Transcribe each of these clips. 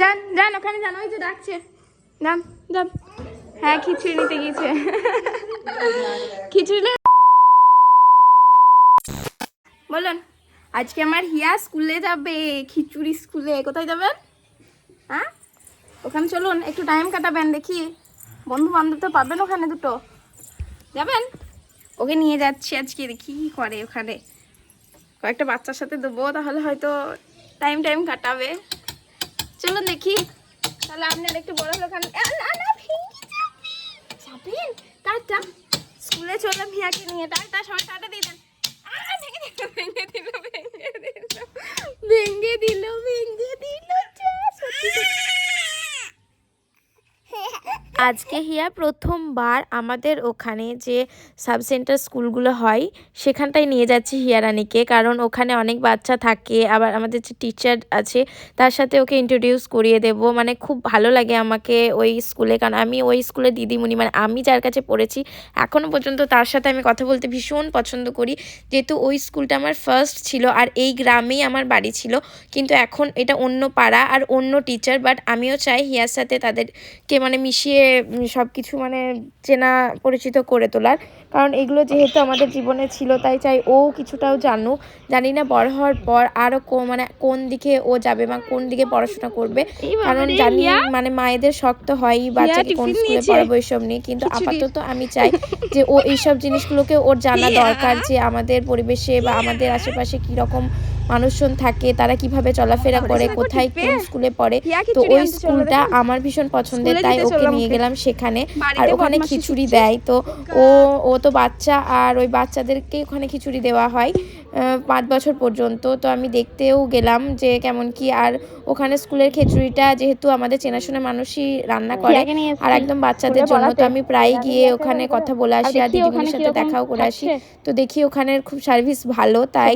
যান যান, ওখানে যান, ওই যে ডাকছে। যান হ্যাঁ খিচুড়ি নিতে গিয়েছে। খিচুড়ি বলুন, আজকে আমার হিয়া স্কুলে যাবে, খিচুড়ি স্কুলে। কোথায় যাবেন? হ্যাঁ? ওখানে চলুন, একটু টাইম কাটাবেন, দেখি। বন্ধু বান্ধব তো পাবেন ওখানে দুটো। যাবেন? ওকে নিয়ে যাচ্ছি আজকে, দেখি কি করে ওখানে। কয়েকটা বাচ্চার সাথে দেবো, তাহলে হয়তো টাইম টাইম কাটাবে। চলুন দেখি। তাহলে আপনার একটু বড় হলো টাটা স্কুলে চলো ভিয়াকে নিয়ে। টাটা সবাই টাটা দিয়ে দেন। আজকে হিয়া প্রথমবার আমাদের ওখানে যে সাব সেন্টার স্কুলগুলো হয়, সেখানটায় নিয়ে যাচ্ছি হিয়া রানীকে। কারণ ওখানে অনেক বাচ্চা থাকে, আবার আমাদের যে টিচার আছে, তার সাথে ওকে ইন্ট্রোডিউস করিয়ে দেব। মানে খুব ভালো লাগে আমাকে ওই স্কুলে। কারণ আমি ওই স্কুলে দিদিমণি মানে আমি যার কাছে পড়েছি এখনও পর্যন্ত তার সাথে আমি কথা বলতে ভীষণ পছন্দ করি। যেহেতু ওই স্কুলটা আমার ফার্স্ট ছিল, আর এই গ্রামেই আমার বাড়ি ছিল, কিন্তু এখন এটা অন্য পাড়া আর অন্য টিচার বাট আমিও চাই হিয়ার সাথে তাদেরকে মানে মিশিয়ে সব কিছু মানে চেনা পরিচিত করে তোলার। কারণ এগুলো যেহেতু আমাদের জীবনে ছিল তাই চাই ও কিছুটাও জানুক। জানি না বড় হওয়ার পর আরও মানে কোন দিকে ও যাবে বা কোন দিকে পড়াশোনা করবে। কারণ জানি মানে মায়েদের শক্ত হয় বাচ্চাকে কোন স্কুলে। পড়াবো এসব নিয়ে। কিন্তু আপাতত আমি চাই যে ও এইসব জিনিসগুলোকে ওর জানা দরকার যে আমাদের পরিবেশে বা আমাদের আশেপাশে কি রকম মানুষজন থাকে তারা কীভাবে চলাফেরা করে কোথায় কোন স্কুলে পড়ে? তো ওই স্কুলটা আমার ভীষণ পছন্দের তাই ওকে নিয়ে গেলাম সেখানে। আর ওখানে খিচুড়ি দেয় তো ও ও তো বাচ্চা আর ওই বাচ্চাদেরকে ওখানে খিচুড়ি দেওয়া হয় পাঁচ বছর পর্যন্ত। তো আমি দেখতেও গেলাম যে কেমন কি আর ওখানে স্কুলের খিচুড়িটা যেহেতু আমাদের চেনাশোনা মানুষই রান্না করে আর একদম বাচ্চাদের জন্য। তো আমি প্রায় গিয়ে ওখানে কথা বলে আসি আর দিদিমণির সাথে দেখাও করে আসি। তো দেখি ওখানের খুব সার্ভিস ভালো তাই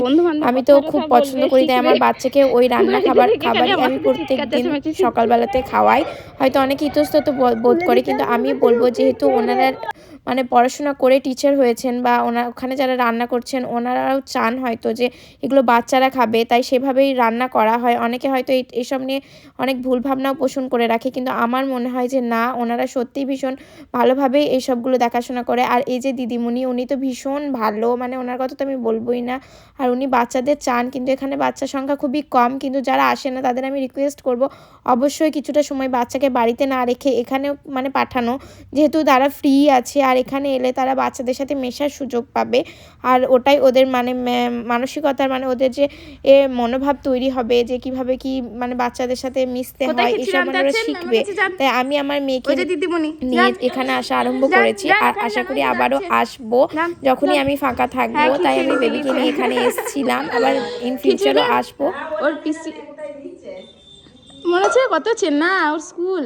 আমি তো খুব পছন্দ করি তাই আমার বাচ্চাকে ওই রান্না খাবার খাবার খাবারই আমি প্রত্যেকদিন প্রত্যেক দিন সকালবেলাতে খাওয়াই। হয়তো অনেকে ইতস্তত বোধ করে কিন্তু আমি বলব যেহেতু ওনারা মানে পড়াশোনা করে টিচার হয়েছেন বা ওনার ওখানে যারা রান্না করছেন, ওনারাও চান হয়তো যে এগুলো বাচ্চারা খাবে, তাই সেভাবেই রান্না করা হয়। অনেকে হয়তো এসব নিয়ে অনেক ভুল ভাবনাও পোষণ করে রাখে, কিন্তু আমার মনে হয় যে না, ওনারা সত্যিই ভীষণ ভালোভাবেই এই সবগুলো দেখাশোনা করে। আর এই যে দিদিমণি, উনি তো ভীষণ ভালো মানে ওনার কথা তো আমি বলবোই না। আর উনি বাচ্চাদের চান, কিন্তু এখানে বাচ্চার সংখ্যা খুবই কম, কিন্তু যারা আসে না, তাদের আমি রিকোয়েস্ট করব অবশ্যই কিছুটা সময় বাচ্চাকে বাড়িতে না রেখে এখানে মানে পাঠানো। যেহেতু তারা ফ্রি আছে, আর এখানে এলে তারা বাচ্চাদের সাথে মেশার সুযোগ পাবে। আর ওটাই ওদের মানে মানসিকতার মানে ওদের যে এ মনোভাব তৈরি হবে যে কীভাবে কি মানে বাচ্চাদের সাথে মিশতে হয় এসব মানে ওরা শিখবে। তাই আমি আমার মেয়েকে নিয়ে এখানে আসা আরম্ভ করেছি। আর আশা করি আবারও। আসব। যখনই আমি ফাঁকা থাকব হ্যাঁ, তাই আমি বেবিকে নিয়ে এখানে এসেছিলাম। আবার ইন ফিউচারও আসব। ওর পিসি মনে হচ্ছে কত চেনা ওর স্কুল।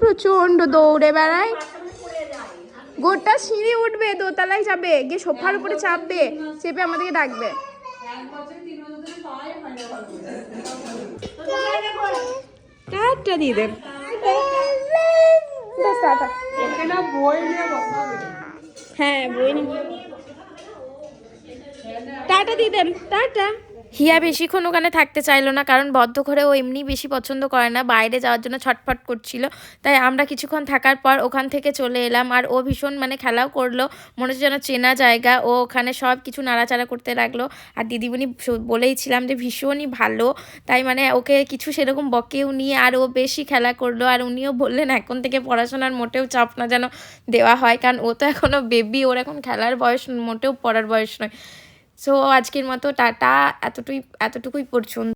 প্রচণ্ড দৌড়ে বেড়ায়। গোটা সিঁড়ি উঠবে দোতলায় যাবে গিয়ে সোফার উপরে চাপবে চেপে আমাদেরকে ডাকবে। টাটা দিয়ে দেন হ্যাঁ বই টাটা দিয়ে দেন টাটা। হিয়া বেশিক্ষণ ওখানে থাকতে চাইলো না, কারণ বদ্ধ ঘরে ও এমনি বেশি পছন্দ করে না, বাইরে যাওয়ার জন্য ছটফট করছিল। তাই আমরা কিছুক্ষণ থাকার পর ওখান থেকে চলে এলাম আর ও ভীষণ মানে খেলাও করল, মনে হচ্ছে যেন চেনা জায়গা। ও ওখানে সব কিছু নাড়াচাড়া করতে লাগল আর দিদিমণি বলেইছিলাম যে ভীষণই ভালো, তাই মানে ওকে কিছু সেরকম বকেও নিয়ে আর ও বেশি খেলা করল আর উনিও বললেন এখন থেকে পড়াশোনার মোটেও চাপ না যেন দেওয়া হয়, কারণ ও তো এখনও বেবি ওর এখন খেলার বয়স মোটেও পড়ার বয়স নয়। সো আজকের মতো টাটা এতটুকুই এতটুকুই পর্যন্ত।